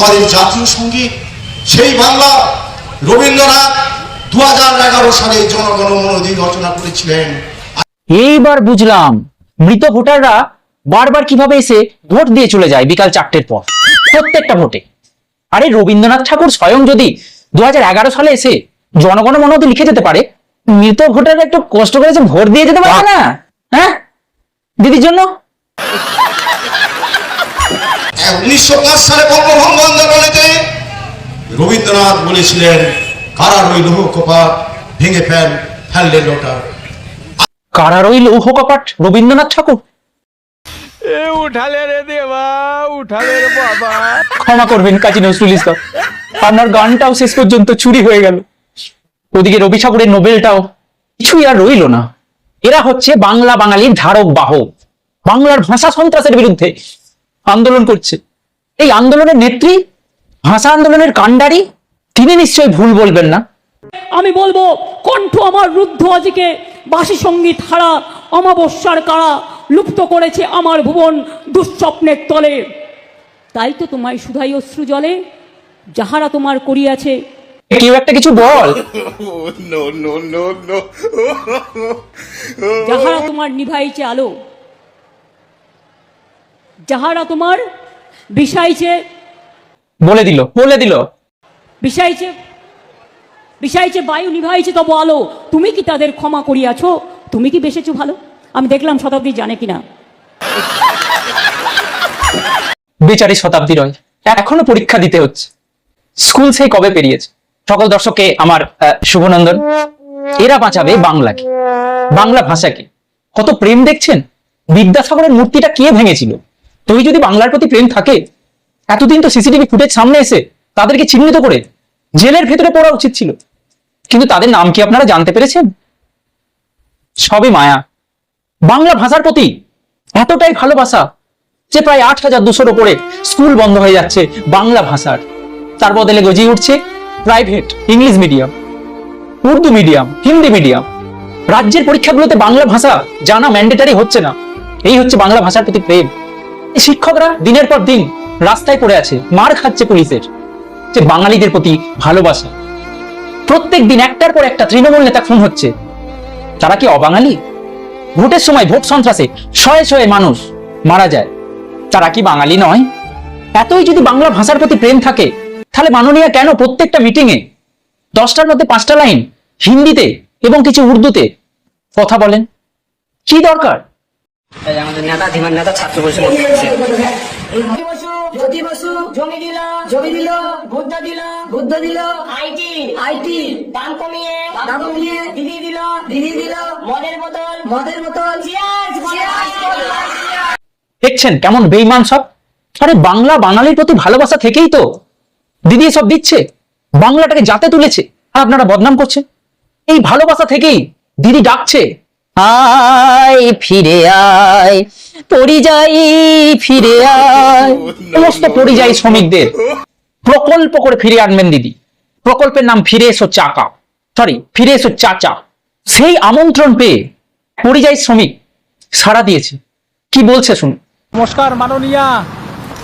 আমাদের জাতীয় সংগীত সেই বাংলা রবীন্দ্রনাথ দু হাজার এগারো সালে জনগণ মনোদি রচনা করেছিলেন। এইবার বুঝলাম মৃত ভোটাররা বারবার কীভাবে এসে ভোট দিয়ে চলে যায় বিকাল চারটের পর? প্রত্যেকটা ভোটে। আরে রবীন্দ্রনাথ ঠাকুর স্বয়ং যদি দু হাজার এগারো সালে এসে জনগণ মনোদি লিখে যেতে পারে মৃত ভোটাররা একটু কষ্ট করে যে ভোট দিয়ে যেতে পারে না? হ্যাঁ? দিদির জন্য? উনিশশো পাঁচ সালে বঙ্গভঙ্গ আন্দোলনেতে রবীন্দ্রনাথ বলেছিলেন কারার ওই লৌহ কপাট ভেঙে ফেল ফেললে লোটা কারার ওই লৌহ কপাট রবীন্দ্রনাথ ঠাকুর? এ উঠালে রে দেবা উঠালে রে বাবা। ক্ষমা করবেন কাজী নজরুল ইসলাম। আপনার গানটাও শেষ পর্যন্ত চুরি হয়ে গেল। ওদিকে রবি ঠাকুরের নোবেলটাও কিছুই আর রইল না। এরা হচ্ছে বাংলা বাঙালির ধারক বাহক। বাংলার ভাষা সন্ত্রাসের বিরুদ্ধে আন্দোলন করছে। এই আন্দোলনের নেত্রী ভাষা আন্দোলনের কাণ্ডারি তিনি নিশ্চয়ই ভুল বলবেন না। আমি বলব কণ্ঠ আমার রুদ্ধ আজিকে বাসি সংগীত হারা অমাবস্যার কারা লুপ্ত করেছে আমার ভুবন দুঃস্বপ্নের তলে। তাই তো তোমায় শুধাই অশ্রু জলে যাহারা তোমার করিয়াছে। কেউ একটা কিছু বল। যাহারা তোমার নিভাইছে আলো যাহারা তোমার বিষাইছে বলে দিল বলে দিল। বিষাইছে বিষাইছে বায়ু নিভাইছে তব আলো তুমি কি তাদের ক্ষমা করিয়াছো? তুমি কি বেসেছো ভালো? আমি দেখলাম শতাব্দী জানে কিনা। বেচারি শতাব্দী রয়। এখনও পরীক্ষা দিতে হচ্ছে। স্কুল সেই কবে পেরিয়েছে? সকল দর্শককে আমার শুভনন্দন। এরা বাঁচাবে বাংলাকে বাংলা ভাষাকে কত প্রেম দেখছেন? বিদ্যাসাগরের মূর্তিটা কে ভেঙেছিল? তুই যদি বাংলার প্রতি প্রেম থাকে, এতদিন তো সিসিটিভি ফুটেজ সামনে এসে তাদেরকে চিহ্নিত করে জেলের ভেতরে পড়া উচিত ছিল। কিন্তু তাদের নাম কি আপনারা জানতে পেরেছেন? সবই মায়া। বাংলা ভাষার প্রতি এতটাই ভালোবাসা যে প্রায় আট হাজার দুশোর ওপরে স্কুল বন্ধ হয়ে যাচ্ছে বাংলা ভাষার। তার বদলে গজিয়ে উঠছে private English medium, Urdu medium, Hindi medium. রাজ্যের পরীক্ষাগুলোতে বাংলা ভাষা জানা ম্যান্ডেটারি হচ্ছে না। এই হচ্ছে বাংলা ভাষার প্রতি প্রেম। শিক্ষকরা দিনের পর দিন রাস্তায় পড়ে আছে, মার খাচ্ছে পুলিশের। যে বাঙালিদের প্রতি ভালোবাসা। প্রত্যেক দিন একটার পর একটা তৃণমূল নেতা খুন হচ্ছে। তারা কি অবাঙালি? ভোটের সময় ভোট সন্ত্রাসে শয়ে শয়ে মানুষ মারা যায়। তারা কি বাঙালি নয়? এতই যদি বাংলা ভাষার প্রতি প্রেম থাকে, তাহলে মাননীয়া কেন প্রত্যেকটা মিটিং এ দশটার মধ্যে পাঁচটা লাইন হিন্দিতে এবং কিছু উর্দুতে কথা বলেন? কি দরকার? আমাদের নেতা ধীমান নেতা ছাত্র পরিষদ জ্যোতি বসু জমি দিল জমি দিল বুদ্ধ দিল বুদ্ধ দিল। আইটি। আইটি। দাম কমিয়ে দাম কমিয়ে। দিদি দিল। দিদি দিল। মদের বোতল। মদের বোতল। দেখছেন কেমন বেইমান সব? আরে বাংলা বাঙালির প্রতি ভালোবাসা থেকেই তো দিদি সব দিচ্ছে বাংলাটাকে যাতে তুলেছে আর আপনারা বদনাম করছেন। এই ভালোবাসা থেকেই দিদি ডাকছে আয়, ফিরে আয়, পরিযায়ী, ফিরে আয়। সমস্ত পরিযায়ী শ্রমিকদের প্রকল্প করে ফিরে আনবেন দিদি। প্রকল্পের নাম ফিরে এসো চাকা সরি ফিরে এসো চাচা সেই আমন্ত্রণ পেয়ে পরিযায়ী শ্রমিক সাড়া দিয়েছে। কি বলছে শুনুন। নমস্কার, মাননীয়া,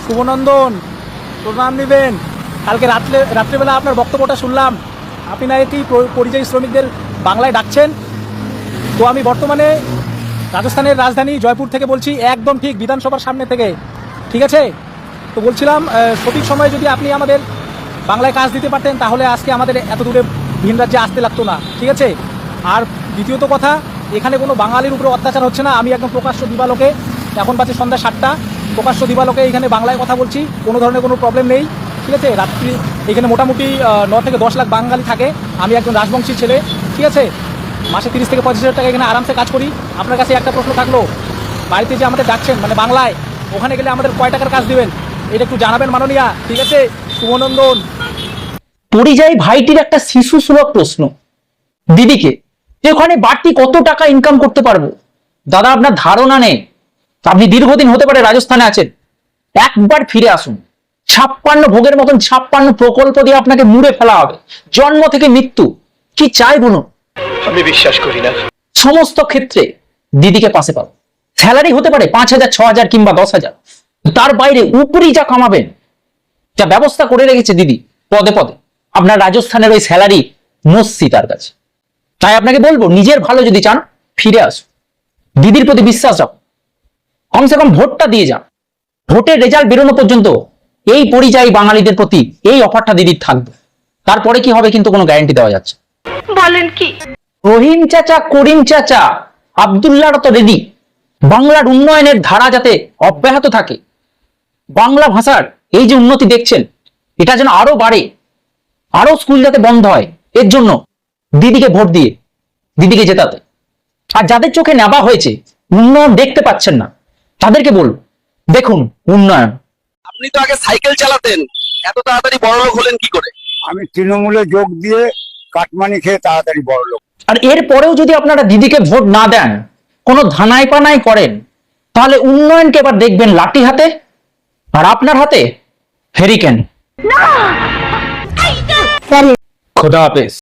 শুভনন্দন, প্রণাম নেবেন। কালকে রাত্রে রাত্রেবেলা আপনার বক্তব্যটা শুনলাম। আপনি না এটি পরিযায়ী শ্রমিকদের বাংলায় ডাকছেন। তো আমি বর্তমানে রাজস্থানের রাজধানী জয়পুর থেকে বলছি, একদম ঠিক বিধানসভার সামনে থেকে। ঠিক আছে? তো বলছিলাম সঠিক সময়ে যদি আপনি আমাদের বাংলায় কাজ দিতে পারতেন, তাহলে আজকে আমাদের এত দূরে ভিন রাজ্যে আসতে লাগতো না। ঠিক আছে? আর দ্বিতীয়ত কথা, এখানে কোনো বাঙালির উপরে অত্যাচার হচ্ছে না। আমি একদম প্রকাশ্য দিবালোকে, এখন বাজে সন্ধ্যা সাতটা। প্রকাশ্য দিবালোকে এখানে বাংলায় কথা বলছি, কোনো ধরনের কোনো প্রবলেম নেই। ঠিক আছে? রাত্রি, এখানে মোটামুটি ন থেকে দশ লাখ বাঙালি থাকে। আমি একজন রাজবংশী ছেলে। ঠিক আছে? মাসে তিরিশ থেকে পঁচিশ হাজার টাকা এখানে আরামসে কাজ করি। আপনার কাছে একটা প্রশ্ন থাকল, বাড়িতে যে আমাদের ডাকছেন মানে বাংলায়, ওখানে গেলে আমাদের কয় টাকার কাজ দিবেন? এটা একটু জানাবেন মাননীয়া, ঠিক আছে? শুভনন্দন। পরিযায়ী ভাইটির একটা শিশু সুলভ প্রশ্ন। দিদিকে ওখানে বাড়তি কত টাকা ইনকাম করতে পারব? দাদা, আপনার ধারণা নেই। আপনি দীর্ঘদিন হতে পারে রাজস্থানে আছেন। একবার ফিরে আসুন। ছাপ্পান্ন ভোগের মতন ছাপ্পান্ন প্রকল্প দিয়ে আপনাকে মুড়ে ফেলা হবে। জন্ম থেকে মৃত্যু। কি চাই বলুন? আমি বিশ্বাস করি না। সমস্ত ক্ষেত্রে দিদিকে পাশে পাবো স্যালারি হতে পারে পাঁচ হাজার ছ হাজার কিংবা দশ হাজার। তার বাইরে উপরি যা কামাবেন যা ব্যবস্থা করে রেখেছে দিদি পদে পদে। আপনার রাজস্থানের ওই স্যালারি নস্যি তার কাছে। তাই আপনাকে বলব নিজের ভালো যদি চান ফিরে আসুন। দিদির প্রতি বিশ্বাস রাখুন। কমসে কম ভোটটা দিয়ে যান। ভোটের রেজাল্ট বেরোনো পর্যন্ত এই পরিযায়ী বাঙালিদের প্রতি এই অফারটা দিদির থাকবে। তারপরে কি হবে কিন্তু কোনো গ্যারান্টি দেওয়া যাচ্ছে বলেন কি? রহিম চাচা করিম চাচা আবদুল্লাহর তো রেডি। বাংলার উন্নয়নের ধারা যাতে অব্যাহত থাকে। বাংলা ভাষার এই যে উন্নতি দেখছেন এটা যেন আরও বাড়ে আরও স্কুল যাতে বন্ধ হয় এর জন্য দিদিকে ভোট দিয়ে দিদিকে জেতাতে। আর যাদের চোখে নেওয়া হয়েছে উন্নয়ন দেখতে পাচ্ছেন না তাদেরকে বল দেখুন উন্নয়ন। আপনি তো আগে সাইকেল চালাতেন এত তাড়াতাড়ি বড় লোক হলেন কি করে? আমি তৃণমূলে যোগ দিয়ে কাটমানি খেয়ে তাড়াতাড়ি বড় লোক আর এর পরেও যদি আপনারা দিদিকে ভোট না দেন কোনো ধানাই পানাই করেন তাহলে উন্নয়নকে এবার দেখবেন লাঠি হাতে আর আপনার হাতে হেরিকেন খোদা হাফেজ।